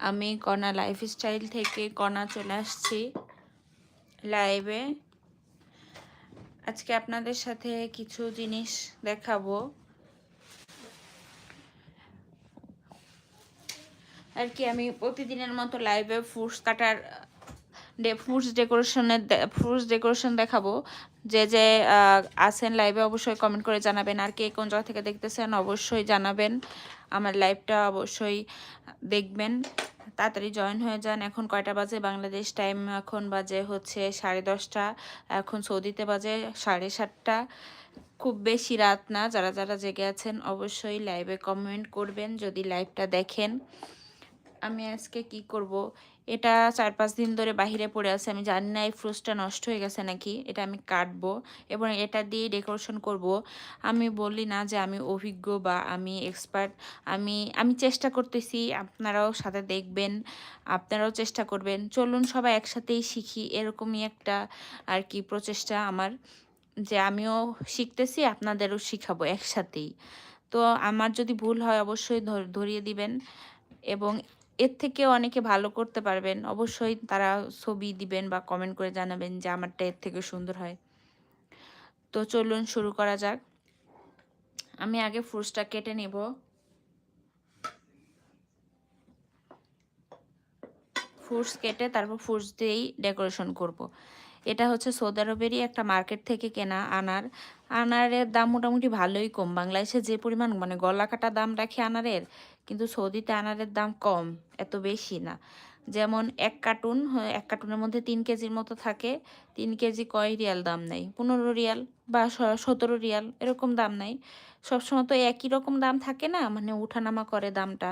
আমি কণা লাইফস্টাইল থেকে কণা চলে আসছি লাইভে আজকে আপনাদের সাথে কিছু জিনিস দেখাবো। আর কি, আমি প্রতিদিনের মতো লাইভে ফ্রুটস কাটার ফ্রুটস ডেকোরেশনের ফ্রুটস ডেকোরেশন দেখাবো। যে যে আছেন লাইভে অবশ্যই কমেন্ট করে জানাবেন। আর কে কোন জায়গা থেকে দেখতেছেন অবশ্যই জানাবেন। আমার লাইভটা অবশ্যই দেখবেন। তাড়াতাড়ি জয়েন হয়ে যান। এখন কয়টা বাজে? বাংলাদেশ টাইম এখন বাজে হচ্ছে সাড়ে দশটা। এখন সৌদিতে বাজে সাড়ে সাতটা। খুব বেশি রাত না। যারা যারা জেগে আছেন অবশ্যই লাইভে কমেন্ট করবেন। যদি লাইভটা দেখেন। আমি আজকে কি করব? এটা চার পাঁচ দিন ধরে বাহিরে পড়ে আছে। আমি জানি না এই ফ্রুটসটা নষ্ট হয়ে গেছে নাকি? এটা আমি কাটবো এবং এটা দিয়ে ডেকোরেশন করব। আমি বলি না যে আমি অভিজ্ঞ বা আমি এক্সপার্ট। আমি আমি চেষ্টা করতেছি, আপনারাও সাথে দেখবেন, আপনারাও চেষ্টা করবেন। চলুন সবাই একসাথেই শিখি। এরকমই একটা আর কি প্রচেষ্টা আমার যে আমিও শিখতেছি, আপনাদেরও শিখাবো একসাথেই। তো আমার যদি ভুল হয় অবশ্যই ধর- ধরিয়ে দিবেন এবং এর থেকে অনেকে ভালো করতে পারবেন। অবশ্যই তারা ছবি দিবেন বা কমেন্ট করে জানাবেন যে, আমারটা এর থেকে সুন্দর হয়। তো চলুন শুরু করা যাক। আমি আগে ফ্রুটসটা কেটে নেব। ফ্রুটস কেটে তারপর ফ্রুটস দিয়েই ডেকোরেশন করব। এটা হচ্ছে সৌদি আরবেরই একটা মার্কেট থেকে কেনা আনার। আনারের দাম মোটামুটি ভালোই কম। বাংলাদেশে যে পরিমাণ মানে গলা কাটা দাম রাখে আনারের, কিন্তু সৌদিতে আনারের দাম কম, এত বেশি না। যেমন এক কার্টুন এক কার্টুনের মধ্যে তিন কেজির মতো থাকে, তিন কেজি কয় রিয়াল দাম নেই? পনেরো রিয়াল বা সতেরো রিয়াল, এরকম দাম নেই। সবসময় তো একই রকম দাম থাকে না? মানে উঠানামা করে দামটা।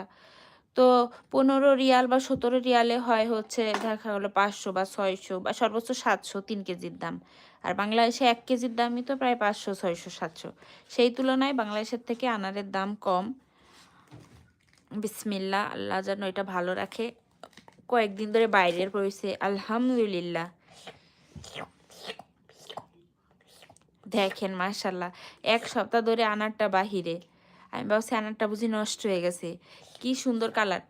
তো পনেরো রিয়াল বা সতেরো রিয়ালে হয় হচ্ছে, দেখা গেলো পাঁচশো বা ছয়শো বা সর্বোচ্চ সাতশো তিন কেজির দাম। আর বাংলাদেশে এক কেজির দামই তো প্রায় পাঁচশো, ছয়শো, সাতশো। সেই তুলনায় বাংলাদেশের থেকে আনারের দাম কম। বিসমিল্লা আল্লাহ যেন এটা ভালো রাখে। কয়েকদিন ধরে বাইরের পড়েছে, আলহামদুলিল্লাহ। দেখেন মাশাল্লাহ এক সপ্তাহ ধরে আনারটা বাহিরে। আমি ভাবছি আনারটা বুঝি নষ্ট হয়ে গেছে। কি সুন্দর কালার?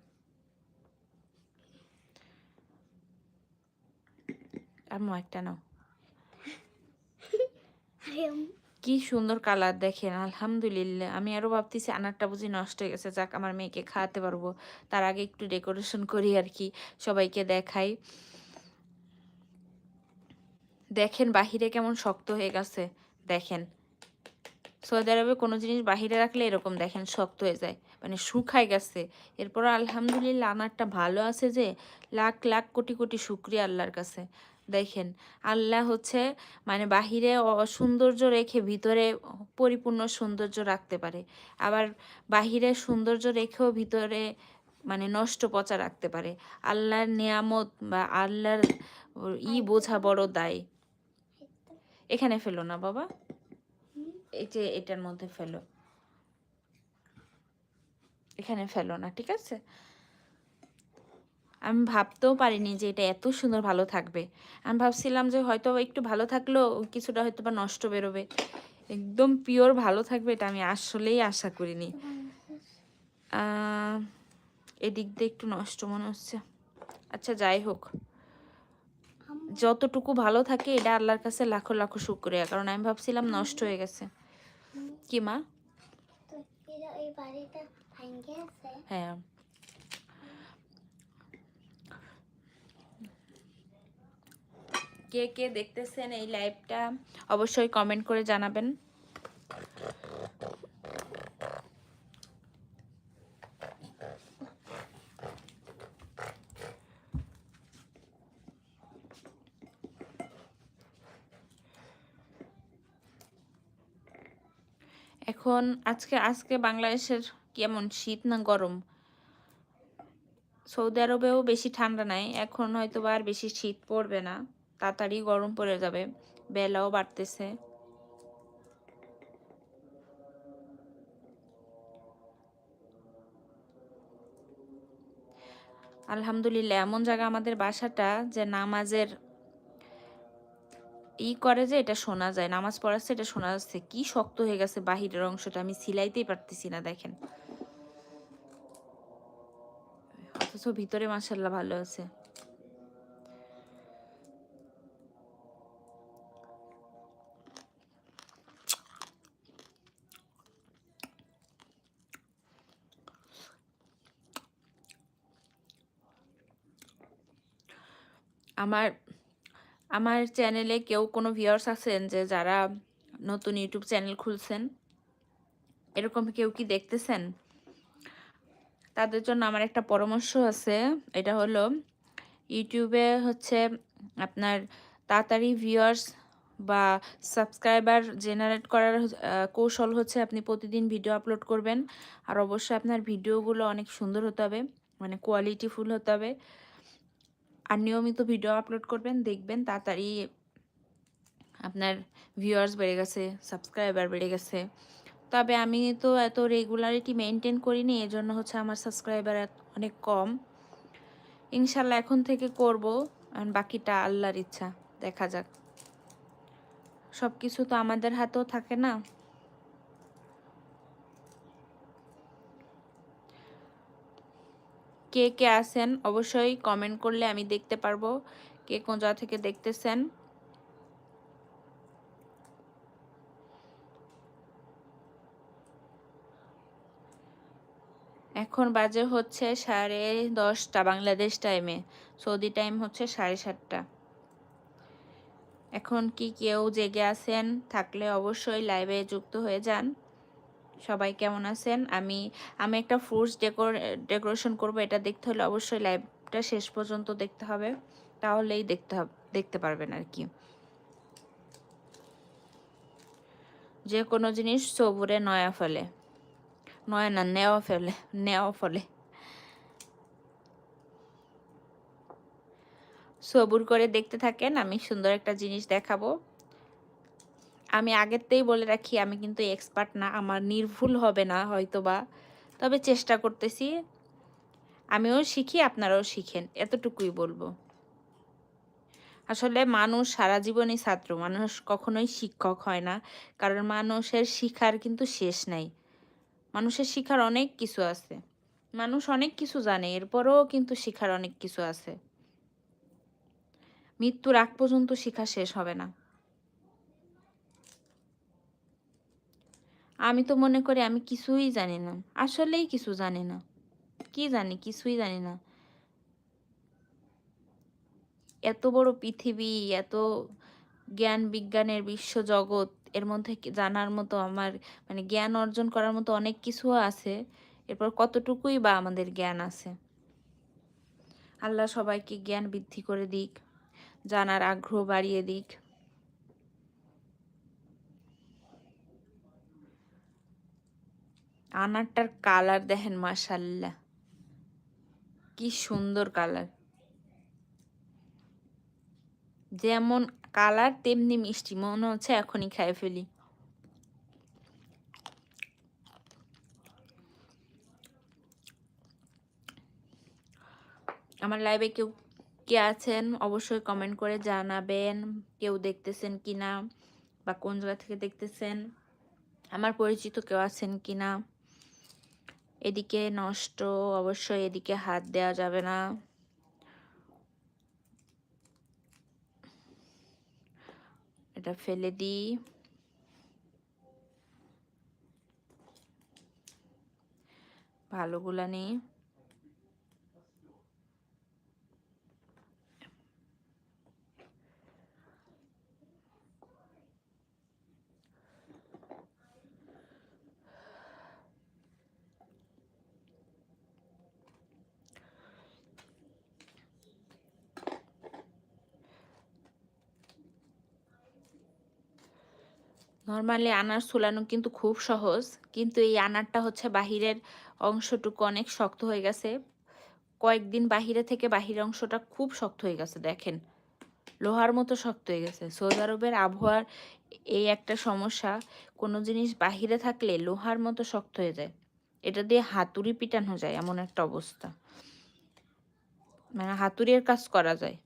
আম্মু একটা নাও। কি সুন্দর কালার দেখেন আলহামদুলিল্লাহ। আমি আরও ভাবতেছি আনারটা বুঝি নষ্ট হয়ে গেছে যাক আমার মেয়েকে খাওয়াতে পারব। তার আগে একটু ডেকোরেশন করি আর কি সবাইকে দেখাই। দেখেন বাহিরে কেমন শক্ত হয়ে গেছে দেখেন। সৌদি আরবে কোনো জিনিস বাহিরে রাখলে এরকম দেখেন শক্ত হয়ে যায়। মানে শুকায় গেছে। এরপর আলহামদুলিল্লাহ আনারটা ভালো আছে যে, লাখ লাখ কোটি কোটি শুক্রিয়া আল্লাহর কাছে। দেখেন, আল্লাহ হচ্ছে মানে বাহিরে অ- সৌন্দর্য রেখে ভিতরে পরিপূর্ণ সৌন্দর্য রাখতে পারে। আবার বাহিরে সৌন্দর্য রেখেও ভিতরে মানে নষ্ট পচা রাখতে পারে। আল্লাহর নিয়ামত বা আল্লাহর ই বোঝা বড় দায়। এখানে ফেলো না বাবা। এই যে এটার মধ্যে ফেলো। এখানে ফেলো না, ঠিক আছে? আমি ভাবতেও পারিনি যে এটা এত সুন্দর ভালো থাকবে। আমি ভাবছিলাম যে হয়তো একটু ভালো থাকলেও কিছুটা হয়তো বা নষ্ট বেরোবে। একদম পিওর ভালো থাকবে এটা আমি আসলেই আশা করিনি। এদিক দিয়ে একটু নষ্ট মনে হচ্ছে। আচ্ছা যাই হোক। যতটুকু ভালো থাকে এটা আল্লাহর কাছে লাখো লাখো শুক্রিয়া, কারণ আমি ভাবছিলাম নষ্ট হয়ে গেছে। কি মা? হ্যাঁ। কে কে দেখতেছেন এই লাইভটা অবশ্যই কমেন্ট করে জানাবেন। এখন আজকে আজকে বাংলাদেশের কেমন শীত না গরম? সৌদি আরবেও বেশি ঠান্ডা নাই, এখন হয়তো আর বেশি শীত পড়বে না, তাড়াতাড়ি গরম পড়ে যাবে, বেলাও বাড়তেছে। আলহামদুলিল্লাহ, এমন জায়গা আমাদের বাসাটা যে নামাজের ই করে যে এটা শোনা যায়, নামাজ পড়াচ্ছে এটা শোনা যাচ্ছে। কি শক্ত হয়ে গেছে বাহিরের অংশটা, আমি সিলাইতেই পারতেছি না, দেখেন। অথচ ভিতরে মাসাল্লাহ ভালো আছে। আমার আমার চ্যানেলে কেউ কোনো ভিউয়ার্স আছেন যে যারা নতুন ইউটিউব চ্যানেল খুলছেন, এরকম কেউ কি দেখতেছেন? তাদের জন্য আমার একটা পরামর্শ আছে। এটা হলো ইউটিউবে হচ্ছে আপনার তাড়াতাড়ি ভিউয়ার্স বা সাবস্ক্রাইবার জেনারেট করার কৌশল হচ্ছে আপনি প্রতিদিন ভিডিও আপলোড করবেন। আর অবশ্যই আপনার ভিডিওগুলো অনেক সুন্দর হতে হবে মানে কোয়ালিটিফুল হতে হবে। আর নিয়মিত ভিডিও আপলোড করবেন, দেখবেন তাড়াতাড়ি আপনার ভিউয়ার্স বেড়ে গেছে সাবস্ক্রাইবার বেড়ে গেছে। তবে আমি তো এত রেগুলারিটি মেনটেন করিনি, এজন্য হচ্ছে আমার সাবস্ক্রাইবার অনেক কম। ইনশাল্লাহ এখন থেকে করব আর বাকিটা আল্লাহর ইচ্ছা, দেখা যাক। সব কিছু তো আমাদের হাতেও থাকে না। কে কে আছেন অবশ্যই কমেন্ট করলে আমি দেখতে পারব কে কোন জায়গা থেকে দেখতেছেন। এখন বাজে হচ্ছে সাড়ে দশটা বাংলাদেশ টাইমে সৌদি টাইম হচ্ছে সাড়ে সাতটা। এখন কি কেউ জেগে আছেন থাকলে অবশ্যই লাইভে যুক্ত হয়ে যান। সবাই কেমন আছেন? আমি আমি একটা ফ্রুটস ডেকোর ডেকোরেশন করব, এটা দেখতে হলে অবশ্যই লাইভটা শেষ পর্যন্ত দেখতে হবে, তাহলেই দেখতে হবে, দেখতে পারবেন আর কি। যে কোনো জিনিস সবুরে নয়া ফলে, নয় না নেওয়া ফেলে, নেওয়া ফলে। সবুর করে দেখতে থাকেন, আমি সুন্দর একটা জিনিস দেখাবো। আমি আগেরতেই বলে রাখি, আমি কিন্তু এক্সপার্ট না, আমার নির্ভুল হবে না হয়তো বা তবে চেষ্টা করতেছি। আমিও শিখি, আপনারাও শিখেন, এতটুকুই বলব। আসলে মানুষ সারা জীবনই ছাত্র, মানুষ কখনোই শিক্ষক হয় না, কারণ মানুষের শিখার কিন্তু শেষ নাই। মানুষের শিখার অনেক কিছু আছে। মানুষ অনেক কিছু জানে, এরপরেও কিন্তু শিখার অনেক কিছু আছে। মৃত্যুর আগ পর্যন্ত শিখা শেষ হবে না। আমি তো মনে করি আমি কিছুই জানি না। আসলেই কিছু জানি না। কি জানি? কিছুই জানি না। এত বড় পৃথিবী, এত জ্ঞান বিজ্ঞানের বিশ্ব জগৎ, এর মধ্যে জানার মতো আমার মানে জ্ঞান অর্জন করার মতো অনেক কিছু আছে। এরপর কতটুকুই বা আমাদের জ্ঞান আছে? আল্লাহ সবাইকে জ্ঞান বৃদ্ধি করে দিক, জানার আগ্রহ বাড়িয়ে দিক। আনারটার কালার দেখেন মাশাল্লাহ কি সুন্দর কালার। যেমন কালার, তেমনি মিষ্টি। মনে হচ্ছে এখনই খাই ফেলি। আমার লাইভে কেউ কে আছেন, অবশ্যই কমেন্ট করে জানাবেন, কেউ দেখতেছেন কি না বা কোন জায়গা থেকে দেখতেছেন, আমার পরিচিত কেউ আছেন কি না এদিকে নষ্ট অবশ্যই এদিকে হাত দেওয়া যাবে না। এটা ফেলে দিই। ভালোগুলা নেই। নর্মালি আনার সুলানো কিন্তু খুব সহজ, কিন্তু এই আনারটা হচ্ছে বাহিরের অংশটুকু অনেক শক্ত হয়ে গেছে। কয়েকদিন বাহিরে থেকে বাহিরের অংশটা খুব শক্ত হয়ে গেছে, দেখেন। লোহার মতো শক্ত হয়ে গেছে। সৌদি আরবের আবহাওয়ার এই একটা সমস্যা, কোনো জিনিস বাহিরে থাকলে লোহার মতো শক্ত হয়ে যায়। এটা দিয়ে হাতুড়ি পিটানো যায়, এমন একটা অবস্থা। মানে হাতুড়ির কাজ করা যায়।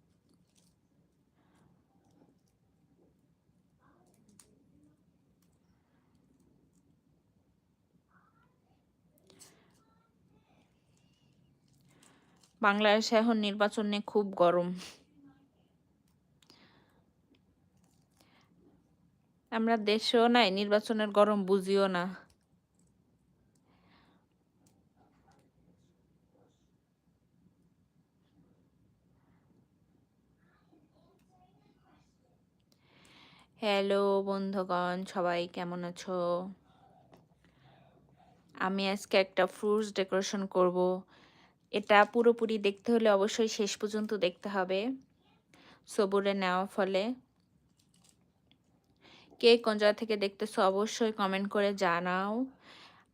বাংলাদেশে এখন নির্বাচন নিয়ে খুব গরম। আমরা দেশেও নাই, নির্বাচনের গরম বুঝিও না। হ্যালো বন্ধুগণ, সবাই কেমন আছো? আমি আজকে একটা ফ্রুটস ডেকোরেশন করব। এটা পুরোপুরি দেখতে হলে অবশ্যই শেষ পর্যন্ত দেখতে হবে। সবুরে নেওয়া ফলে। কে কোন জায়গা থেকে দেখতেছো অবশ্যই কমেন্ট করে জানাও।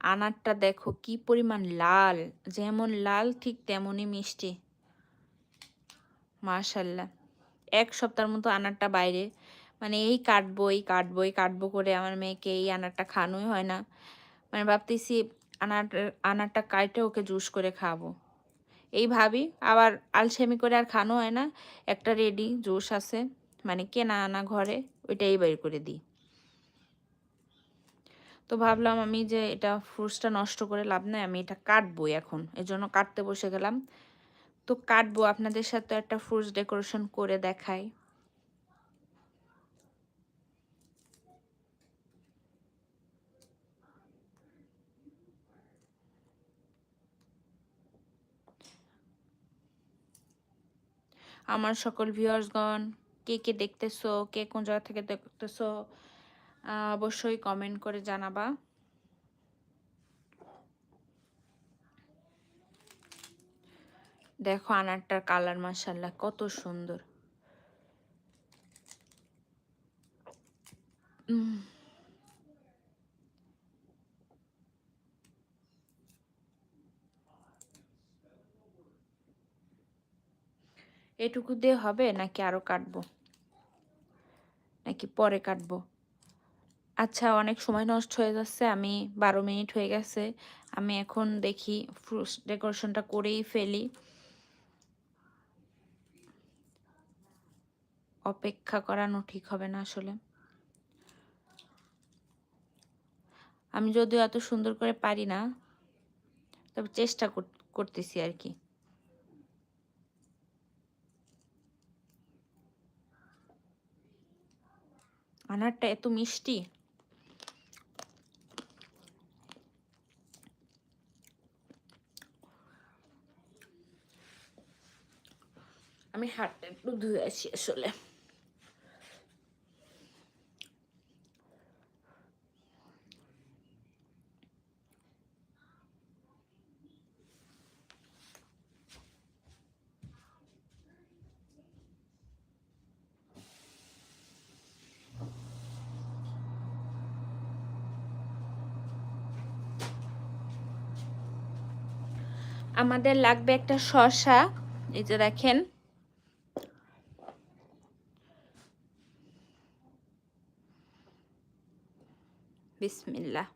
আনারটা দেখো কি পরিমাণ লাল, যেমন লাল ঠিক তেমনই মিষ্টি। মাশাল্লাহ। এক সপ্তাহের মতো আনারটা বাইরে। মানে এই কাটবো এই কাটবো এই কাটবো করে আমার মেয়েকে এই আনারটা খানোই হয় না। মানে ভাবতেছি আনার, আনারটা কাটে ওকে জুস করে খাব এই ভাবি, আবার আলসেমি করে আর খানো হয় না। একটা রেডি জুস আছে মানে কেনা আনা ঘরে, ওইটাই বের করে দিই। তো ভাবলাম আমি যে এটা ফ্রুটসটা নষ্ট করে লাভ নাই, আমি এটা কাটবো এখন। এর জন্য কাটতে বসে গেলাম। তো কাটবো, আপনাদের সাথে একটা ফ্রুটস ডেকোরেশন করে দেখাই। আমার সকল ভিউয়ার্সগণ কে কে দেখতেছো, কে কোন জায়গা থেকে দেখতেছো অবশ্যই কমেন্ট করে জানাবা। দেখো আনারটার কালার মাসাল্লাহ কত সুন্দর। এটুকু দিয়ে হবে নাকি আরও কাটবো? নাকি পরে কাটবো? আচ্ছা অনেক সময় নষ্ট হয়ে যাচ্ছে, আমি বারো মিনিট হয়ে গেছে, আমি এখন দেখি ডেকোরেশনটা করেই ফেলি। অপেক্ষা করানো ঠিক হবে না আসলে। আমি যদিও এত সুন্দর করে পারি না, তবে চেষ্টা কর- করতেছি আর কি। আনারটা এত মিষ্টি। আমি হাতটা একটু ধুয়ে আসি আসলে। আমাদের লাগবে একটা শশা এই যে দেখেন। বিসমিল্লাহ।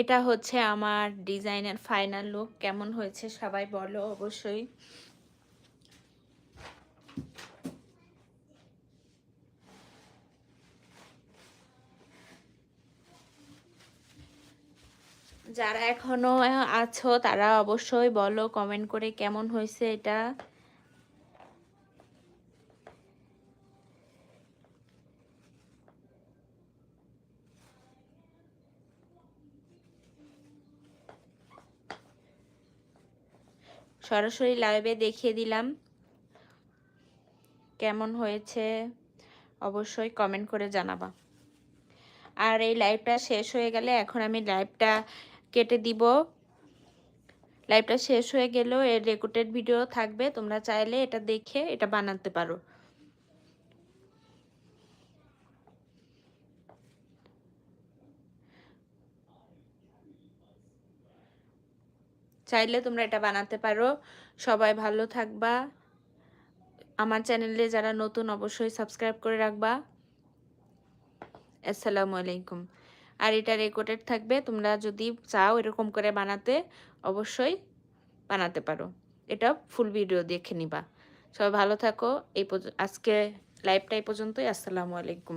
এটা হচ্ছে আমার ডিজাইনের ফাইনাল লুক। কেমন হয়েছে সবাই বলো অবশ্যই। যারা এখনও আছো তারা অবশ্যই বলো কমেন্ট করে কেমন হয়েছে এটা? সরাসরি লাইভে দেখিয়ে দিলাম। কেমন হয়েছে? অবশ্যই কমেন্ট করে জানাবা। আর এই লাইভটা শেষ হয়ে গেলে এখন আমি লাইভটা কেটে দিব। লাইভটা শেষ হয়ে গেলেও এর রেকর্ডেড ভিডিও থাকবে। তোমরা চাইলে এটা দেখে এটা বানাতে পারো। চাইলে তোমরা এটা বানাতে পারো। সবাই ভালো থাকবা। আমার চ্যানেলে যারা নতুন অবশ্যই সাবস্ক্রাইব করে রাখবা। আসসালামু আলাইকুম। আর এটা রেকর্ডেড থাকবে। তোমরা যদি চাও এরকম করে বানাতে, অবশ্যই বানাতে পারো। এটা ফুল ভিডিও দেখে নিবা। সবাই ভালো থাকো। এই আজকে লাইভটা এই পর্যন্তই। আসসালামু আলাইকুম।